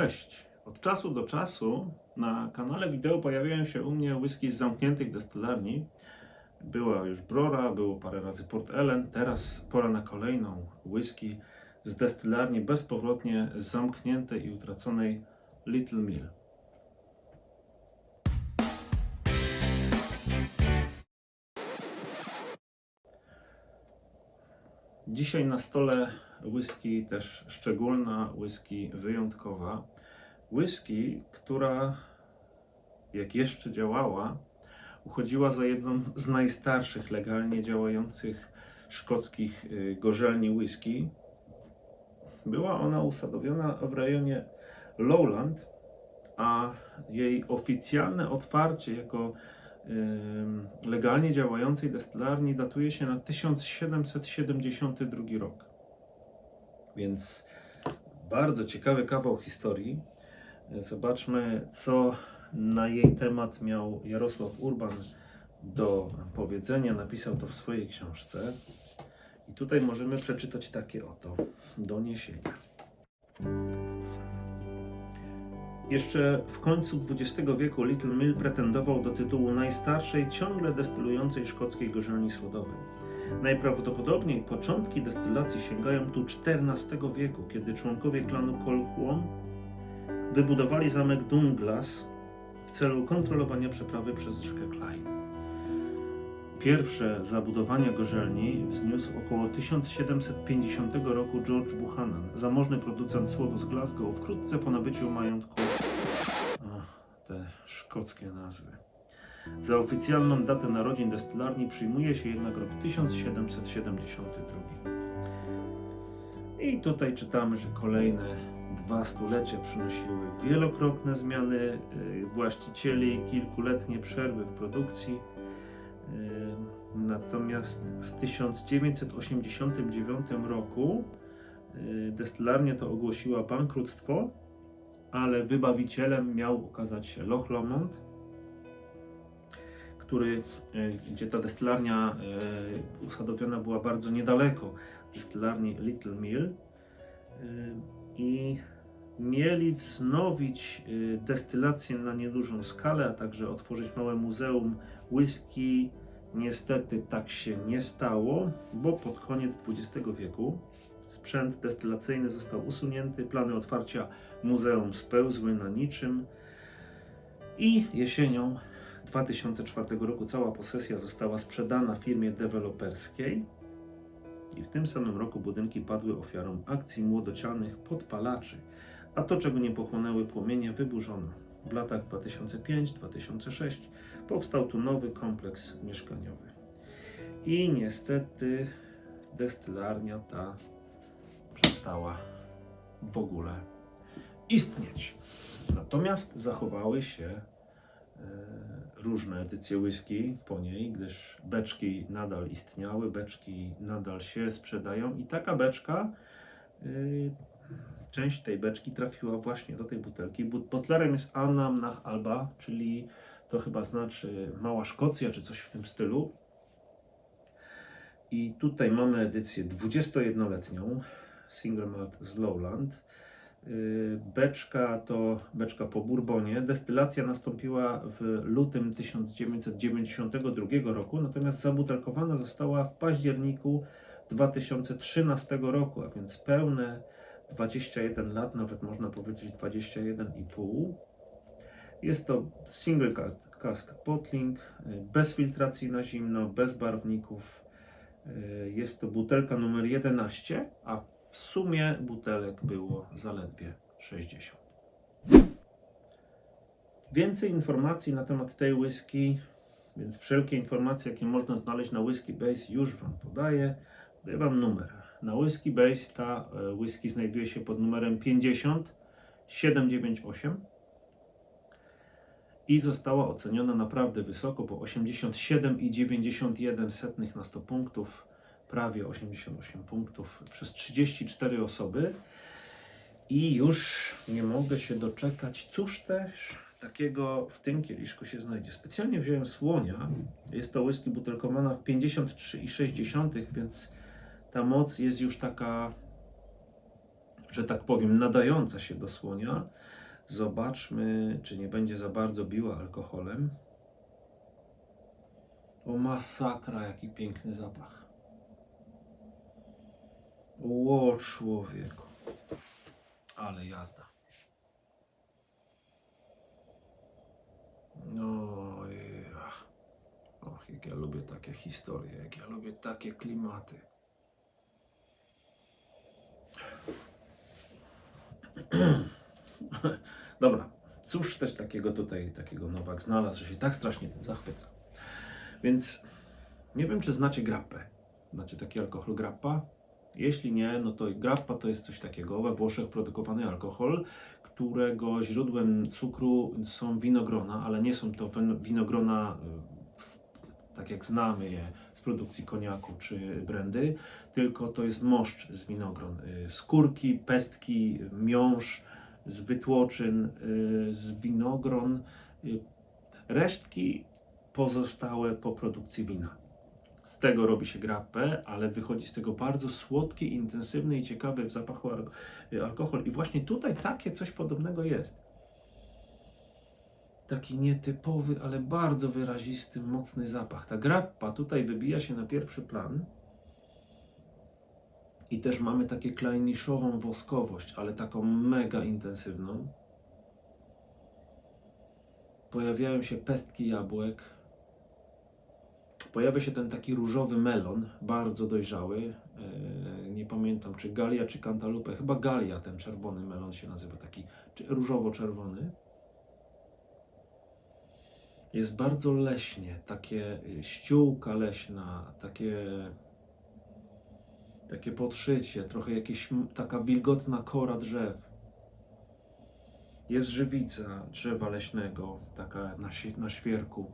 Cześć. Od czasu do czasu na kanale wideo pojawiają się u mnie whisky z zamkniętych destylarni. Była już Brora, było parę razy Port Ellen, teraz pora na kolejną whisky z destylarni bezpowrotnie zamkniętej i utraconej Little Mill. Dzisiaj na stole whisky też szczególna, whisky wyjątkowa. Whisky, która jak jeszcze działała, uchodziła za jedną z najstarszych legalnie działających szkockich y, gorzelni whisky. Była ona usadowiona w rejonie Lowland, a jej oficjalne otwarcie jako ym, legalnie działającej destylarni datuje się na 1772 rok. Więc bardzo ciekawy kawał historii. Zobaczmy, co na jej temat miał Jarosław Urban do powiedzenia. Napisał to w swojej książce. I tutaj możemy przeczytać takie oto doniesienia. Jeszcze w końcu XX wieku Little Mill pretendował do tytułu najstarszej ciągle destylującej szkockiej gorzelni słodowej. Najprawdopodobniej początki destylacji sięgają tu XIV wieku, kiedy członkowie klanu Colquhoun wybudowali zamek Dunglass w celu kontrolowania przeprawy przez rzekę Clyde. Pierwsze zabudowania gorzelni wzniósł około 1750 roku George Buchanan, zamożny producent słodu z Glasgow, wkrótce po nabyciu majątku. Ach, te szkockie nazwy. Za oficjalną datę narodzin destylarni przyjmuje się jednak rok 1772. I tutaj czytamy, że kolejne dwa stulecia przynosiły wielokrotne zmiany y, właścicieli, kilkuletnie przerwy w produkcji. Y, Natomiast w 1989 roku y, destylarnia to ogłosiła bankructwo, ale wybawicielem miał okazać się Loch Lomond, który, gdzie ta destylarnia usadowiona była bardzo niedaleko destylarni Little Mill i mieli wznowić y, destylację na niedużą skalę, a także otworzyć małe muzeum whisky. Niestety tak się nie stało, bo pod koniec XX wieku sprzęt destylacyjny został usunięty, plany otwarcia muzeum spełzły na niczym i jesienią 2004 roku cała posesja została sprzedana firmie deweloperskiej i w tym samym roku budynki padły ofiarą akcji młodocianych podpalaczy, a to czego nie pochłonęły płomienie wyburzono. W latach 2005-2006 powstał tu nowy kompleks mieszkaniowy. I niestety destylarnia ta przestała w ogóle istnieć. Natomiast zachowały się e, różne edycje whisky po niej, gdyż beczki nadal istniały, beczki nadal się sprzedają i taka beczka, y, część tej beczki trafiła właśnie do tej butelki. But- Butlerem jest Annam Alba, czyli to chyba znaczy Mała Szkocja, czy coś w tym stylu. I tutaj mamy edycję 21-letnią, single malt z Lowland. Yy, Beczka to beczka po Bourbonie. Destylacja nastąpiła w lutym 1992 roku, natomiast zabutelkowana została w październiku 2013 roku, a więc pełne 21 lat, nawet można powiedzieć 21,5. Jest to single ca- cask bottling, yy, bez filtracji na zimno, bez barwników. Yy, Jest to butelka numer 11, a w sumie butelek było zaledwie 60. Więcej informacji na temat tej whisky, więc wszelkie informacje, jakie można znaleźć na Whisky Base, już Wam podaję. Podaję Wam numer. Na Whisky Base ta e, whisky znajduje się pod numerem 50 798 i została oceniona naprawdę wysoko, bo 87,91 na 100 punktów, prawie 88 punktów przez 34 osoby. I już nie mogę się doczekać, cóż też takiego w tym kieliszku się znajdzie. Specjalnie wziąłem słonia. Jest to whisky butelkowana w 53,6, więc ta moc jest już taka że tak powiem, nadająca się do słonia. Zobaczmy, czy nie będzie za bardzo biła alkoholem. O masakra, jaki piękny zapach. Ło, człowieku. Ale jazda. No, ja. Och, jak ja lubię takie historie, jak ja lubię takie klimaty. Dobra, cóż też takiego tutaj, takiego Nowak znalazł, że się tak strasznie tym zachwyca. Więc nie wiem, czy znacie grappę. Znacie taki alkohol grappa? Jeśli nie, no to grappa to jest coś takiego, we Włoszech produkowany alkohol, którego źródłem cukru są winogrona, ale nie są to win- winogrona y, tak jak znamy je z produkcji koniaku czy brandy, tylko to jest moszcz z winogron. Y, Skórki, pestki, miąższ z wytłoczyn, y, z winogron, resztki pozostałe po produkcji wina. Z tego robi się grappę, ale wychodzi z tego bardzo słodki, intensywny i ciekawy w zapachu y, alkohol. I właśnie tutaj takie coś podobnego jest. Taki nietypowy, ale bardzo wyrazisty, mocny zapach. Ta grappa tutaj wybija się na pierwszy plan. I też mamy takie klejniszową woskowość, ale taką mega intensywną. Pojawiają się pestki jabłek. Pojawia się ten taki różowy melon, bardzo dojrzały. Eee, nie pamiętam, czy galia, czy kantalupę. Chyba galia, ten czerwony melon się nazywa, taki różowo-czerwony. Jest bardzo leśnie, takie y, ściółka leśna, takie takie podszycie, trochę jakieś taka wilgotna kora drzew. Jest żywica drzewa leśnego, taka na, na świerku.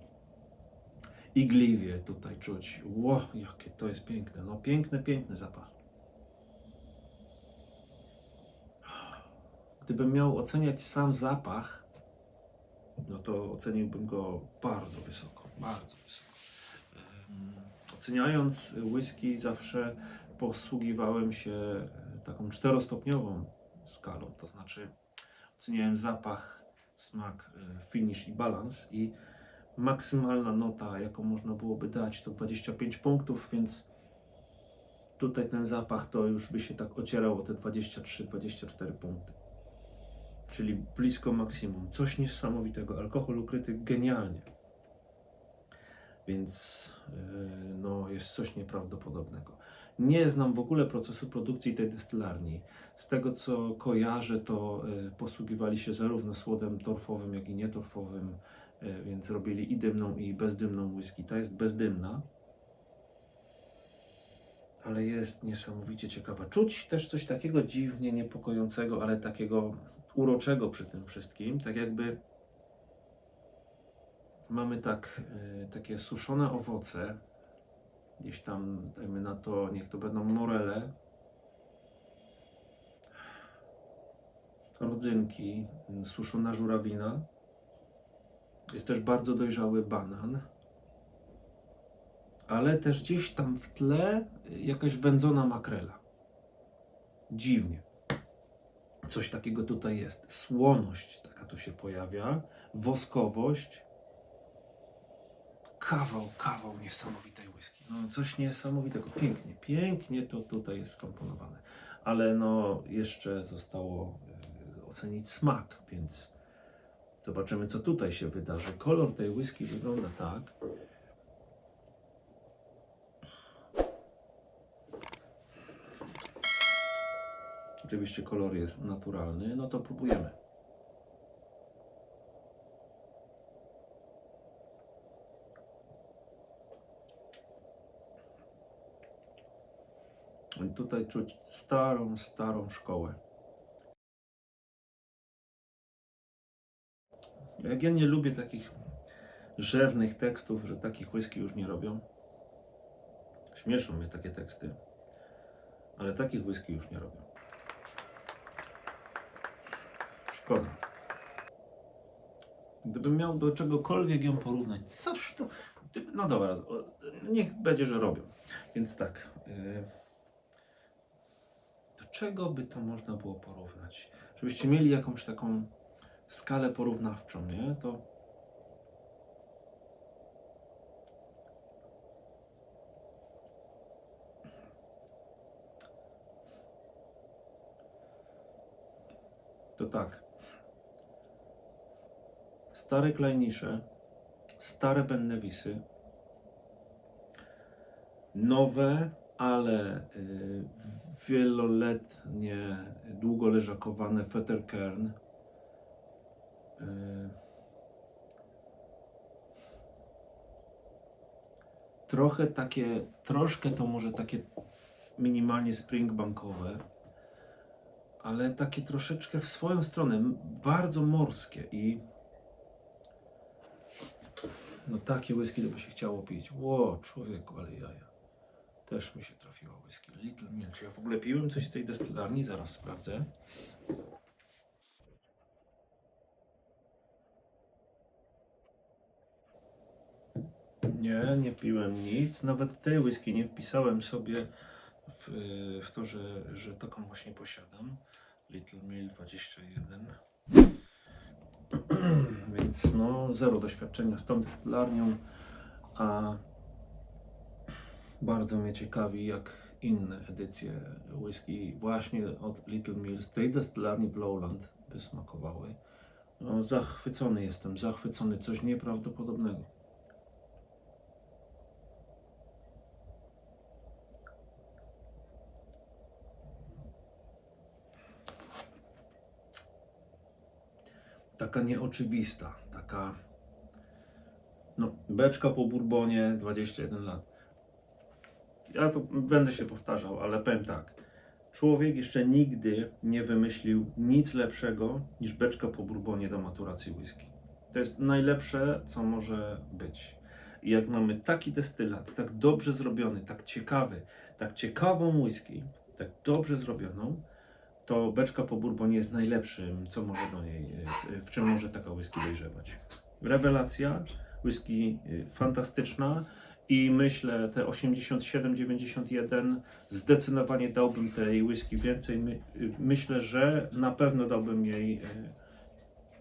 Igliwie tutaj czuć. Ło, jakie to jest piękne. No piękny, piękny zapach. Gdybym miał oceniać sam zapach, no to oceniłbym go bardzo wysoko, bardzo wysoko. Oceniając whisky zawsze posługiwałem się e, taką czterostopniową skalą, to znaczy oceniałem zapach, smak, e, finish i balans i maksymalna nota, jaką można byłoby dać, to 25 punktów, więc tutaj ten zapach to już by się tak ocierał o te 23-24 punkty. Czyli blisko maksimum. Coś niesamowitego. Alkohol ukryty genialnie. Więc yy, no, jest coś nieprawdopodobnego. Nie znam w ogóle procesu produkcji tej destylarni. Z tego co kojarzę, to yy, posługiwali się zarówno słodem torfowym, jak i nietorfowym, więc robili i dymną, i bezdymną whisky. Ta jest bezdymna, ale jest niesamowicie ciekawa. Czuć też coś takiego dziwnie niepokojącego, ale takiego uroczego przy tym wszystkim, tak jakby mamy tak, y, takie suszone owoce, gdzieś tam, dajmy na to, niech to będą morele, rodzynki, suszona żurawina, jest też bardzo dojrzały banan, ale też gdzieś tam w tle jakaś wędzona makrela. Dziwnie. Coś takiego tutaj jest. Słoność taka tu się pojawia, woskowość, kawał, kawał niesamowitej whisky. No coś niesamowitego. Pięknie, pięknie to tutaj jest skomponowane. Ale no jeszcze zostało e, ocenić smak, więc zobaczymy co tutaj się wydarzy. Kolor tej whisky wygląda tak. Oczywiście kolor jest naturalny, no to próbujemy. Tutaj czuć starą, starą szkołę. Jak ja nie lubię takich rzewnych tekstów, że takich whisky już nie robią. Śmieszą mnie takie teksty, ale takich whisky już nie robią. Szkoda. Gdybym miał do czegokolwiek ją porównać, coś to. No dobra, niech będzie, że robią. Więc tak. y, do czego by to można było porównać? Żebyście mieli jakąś taką skalę porównawczą, nie? To to tak. Stare klejnisze, stare Bennewisy, nowe, ale y, wieloletnie, długo leżakowane Fetterkern. Y, trochę takie, troszkę to może takie minimalnie springbankowe, ale takie troszeczkę w swoją stronę, bardzo morskie i no takie whisky to by się chciało pić. Ło, człowieku, ale jaja. Też mi się trafiła whisky. Little. Czy ja w ogóle piłem coś z tej destylarni? Zaraz sprawdzę. Nie, nie piłem nic. Nawet tej whisky nie wpisałem sobie w, w to, że, że taką właśnie posiadam. Little Mill 21. Więc no, zero doświadczenia z tą destylarnią, a bardzo mnie ciekawi, jak inne edycje whisky właśnie od Little Mill z tej destylarni w Lowland by smakowały. No, zachwycony jestem, zachwycony, coś nieprawdopodobnego. Taka nieoczywista, taka no, beczka po Bourbonie, 21 lat. Ja to będę się powtarzał, ale powiem tak. Człowiek jeszcze nigdy nie wymyślił nic lepszego niż beczka po Bourbonie do maturacji whisky. To jest najlepsze, co może być. I jak mamy taki destylat, tak dobrze zrobiony, tak ciekawy, tak ciekawą whisky, tak dobrze zrobioną, to beczka po Bourbonie jest najlepszym, co może do niej, e, w czym może taka whisky dojrzewać. Rewelacja, whisky e, fantastyczna i myślę te 87-91 zdecydowanie dałbym tej whisky więcej. My, myślę, że na pewno dałbym jej, e,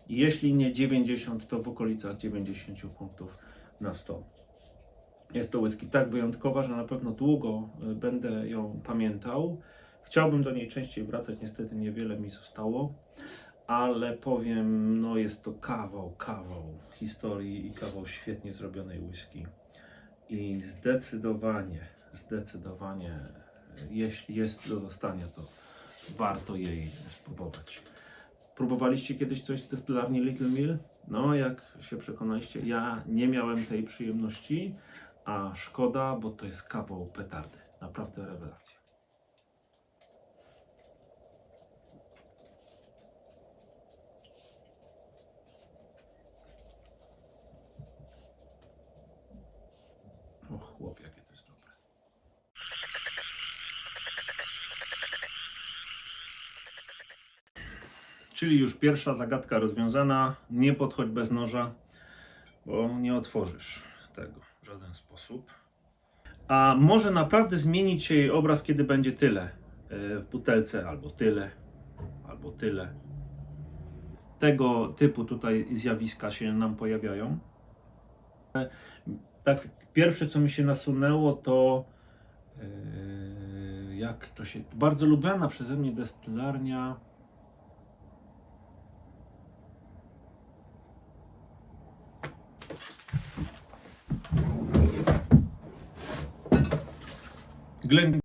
jeśli nie 90, to w okolicach 90 punktów na 100. Jest to whisky tak wyjątkowa, że na pewno długo e, będę ją pamiętał. Chciałbym do niej częściej wracać, niestety niewiele mi zostało, ale powiem, no jest to kawał, kawał historii i kawał świetnie zrobionej whisky. I zdecydowanie, zdecydowanie, jeśli jest do dostania, to warto jej spróbować. Próbowaliście kiedyś coś z destylarni Little Mill? No, jak się przekonaliście, ja nie miałem tej przyjemności, a szkoda, bo to jest kawał petardy. Naprawdę rewelacja. Czyli już pierwsza zagadka rozwiązana. Nie podchodź bez noża, bo nie otworzysz tego w żaden sposób. A może naprawdę zmienić się jej obraz, kiedy będzie tyle e, w butelce, albo tyle, albo tyle. Tego typu tutaj zjawiska się nam pojawiają. E, Tak, pierwsze co mi się nasunęło to e, jak to się. Bardzo lubiana przeze mnie destylarnia. Glenn